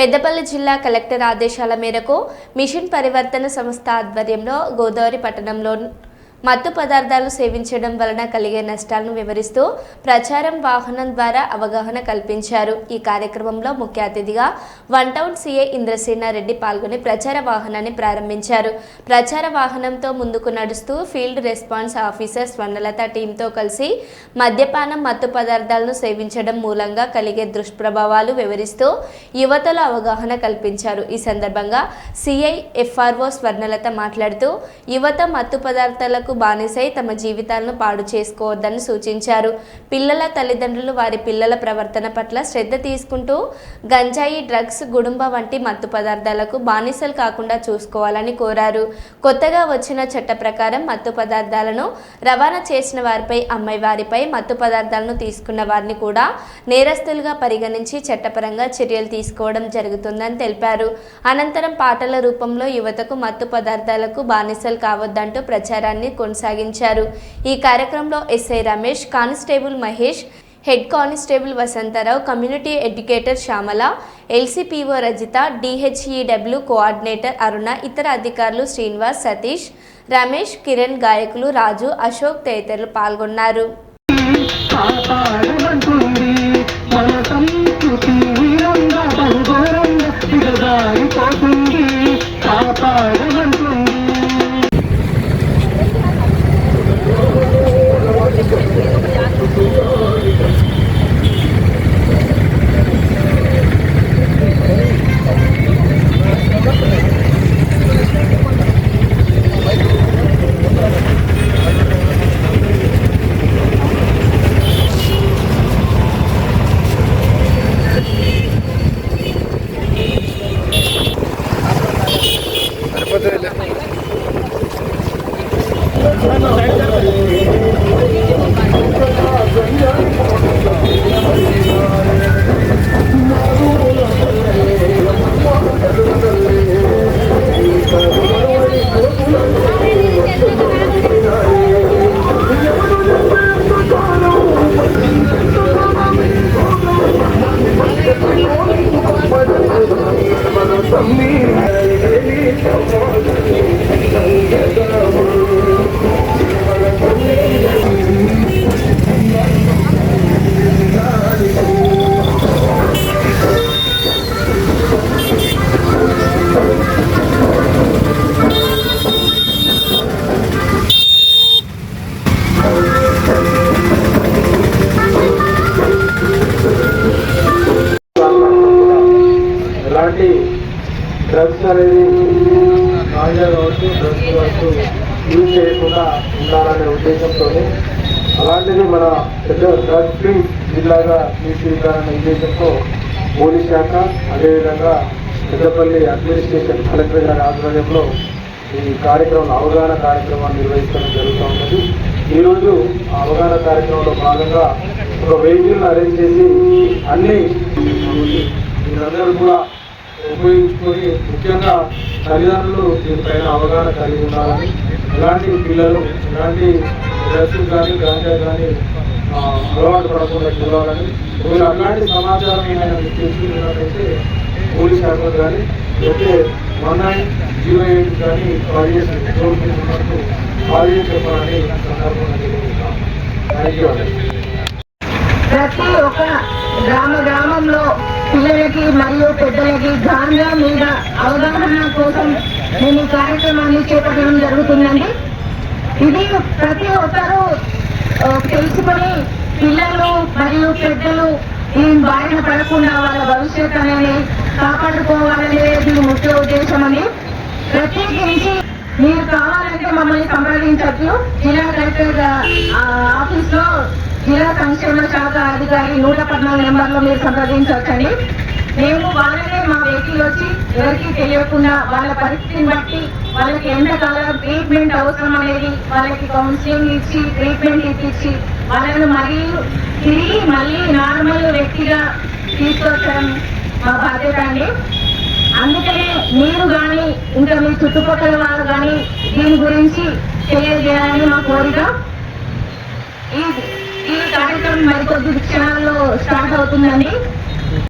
పెద్దపల్లి జిల్లా కలెక్టర్ ఆదేశాల మేరకు మిషన్ పరివర్తన సంస్థ ఆధ్వర్యంలో గోదావరి పట్టణంలో మత్తు పదార్థాలు సేవించడం వలన కలిగే నష్టాలను వివరిస్తూ ప్రచారం వాహనం ద్వారా అవగాహన కల్పించారు. ఈ కార్యక్రమంలో ముఖ్య అతిథిగా వన్ టౌన్ సీఏ ఇంద్రసేనారెడ్డి పాల్గొని ప్రచార వాహనాన్ని ప్రారంభించారు. ప్రచార వాహనంతో ముందుకు నడుస్తూ ఫీల్డ్ రెస్పాన్స్ ఆఫీసర్ స్వర్ణలత టీంతో కలిసి మద్యపానం మత్తు పదార్థాలను సేవించడం మూలంగా కలిగే దుష్ప్రభావాలు వివరిస్తూ యువతలో అవగాహన కల్పించారు. ఈ సందర్భంగా సిఐ ఎఫ్ఆర్ఓ స్వర్ణలత మాట్లాడుతూ యువత మత్తు పదార్థాలకు బానిసై తమ జీవితాలను పాడు చేసుకోవద్దని సూచించారు. పిల్లల తల్లిదండ్రులు వారి పిల్లల ప్రవర్తన పట్ల శ్రద్ధ తీసుకుంటూ గంజాయి డ్రగ్స్ గుడుంబ వంటి మత్తు పదార్థాలకు బానిసలు కాకుండా చూసుకోవాలని కోరారు. కొత్తగా వచ్చిన చట్ట ప్రకారం మత్తు పదార్థాలను రవాణా చేసిన వారిపై అమ్మాయి వారిపై మత్తు పదార్థాలను తీసుకున్న వారిని కూడా నేరస్తులుగా పరిగణించి చట్టపరంగా చర్యలు తీసుకోవడం జరుగుతుందని తెలిపారు. అనంతరం పాటల రూపంలో యువతకు మత్తు పదార్థాలకు బానిసలు కావద్దంటూ ప్రచారాన్ని కొనసాగించారు. ఈ కార్యక్రమంలో SI Ramesh constable Mahesh head constable Vasantharao community educator Shyamala LCPO Rajitha DHEW coordinator Aruna ఇతర అధికారులు శ్రీనివాస్ సతీష్ రమేష్ కిరణ్ గాయకులు రాజు అశోక్ తదితరులు పాల్గొన్నారు. కాపాడమంటుంది మన సంస్కృతి డ్రగ్స్ అనేది గాంజా కావచ్చు డ్రగ్స్ కావచ్చు యూజ్ చేయకుండా ఉండాలనే ఉద్దేశంతో అలాంటిది మన పెద్ద డ్రగ్ ఫ్రీ జిల్లాగా తీర్చిదిద్దాలనే ఉద్దేశంతో పోలీస్ శాఖ అదేవిధంగా పెద్దపల్లి అడ్మినిస్ట్రేషన్ కలెక్టర్ గారి ఆధ్వర్యంలో ఈ కార్యక్రమం అవగాహన కార్యక్రమాన్ని నిర్వహించడం జరుగుతూ ఉన్నది. ఈరోజు ఆ అవగాహన కార్యక్రమంలో భాగంగా ఒక వెహికల్ అరేంజ్ చేసి అన్ని మీరందరూ కూడా ఉపయోగించుకొని ముఖ్యంగా తల్లిదండ్రులు దీనిపైన అవగాహన కలిగి ఉండాలని ఎలాంటి పిల్లలు ఎలాంటి డ్రగ్స్ కానీ గాంజా కానీ అలవాటు పడకుండా చూడాలని ఒకవేళ అలాంటి సమాచారం ఏమైనా మీకు తెలుసుకున్నట్లయితే పోలీస్ శాఖ కానీ లేకపోతే వన్ నైన్ జీరో ఎయిట్ కానీ కాల్ చేసి టోల్ ఫ్రీ కాల్ చేసి చెప్పాలని సందర్భంగా తెలియజేస్తాం థ్యాంక్ యూ ప్రతి ఒక్క గ్రామ గ్రామంలో పిల్లలకి మరియు పెద్దలకి గాంజా మీద అవగాహన కోసం మేము కార్యక్రమాన్ని చేపట్టడం జరుగుతుందండి. ఇది ప్రతి ఒక్కరూ తెలుసుకొని పిల్లలు మరియు పెద్దలు ఈ బారిన పడకుండా వాళ్ళ భవిష్యత్ అనేది కాపాడుకోవాలనేది ముఖ్య ఉద్దేశం అని ప్రత్యేకించి మీరు కావాలంటే మమ్మల్ని సంప్రదించచ్చు. జిల్లా కలెక్టర్ ఆఫీస్లో జిల్లా సంక్షేమ శాఖ అధికారి నూట పద్నాలుగు నెంబర్లో మీరు సంప్రదించవచ్చండి. మేము వాళ్ళనే మా వెహికల్ వచ్చి ఎవరికి తెలియకుండా వాళ్ళ పరిస్థితిని బట్టి వాళ్ళకి ఎంతకాలం ట్రీట్మెంట్ అవసరం అనేది వాళ్ళకి కౌన్సిలింగ్ ఇచ్చి ట్రీట్మెంట్ ఇప్పించి వాళ్ళను మళ్ళీ తిరిగి మళ్ళీ నార్మల్ వ్యక్తిగా తీసుకొచ్చడం మా బాధ్యత అండి. అందుకనే మీరు కానీ ఇంకా మీ చుట్టుపక్కల వారు కానీ దీని గురించి తెలియజేయాలని మా కోరిక. ఈ ఈ కార్యక్రమం మరికొద్ది క్షణాల్లో స్టార్ట్ అవుతుందండి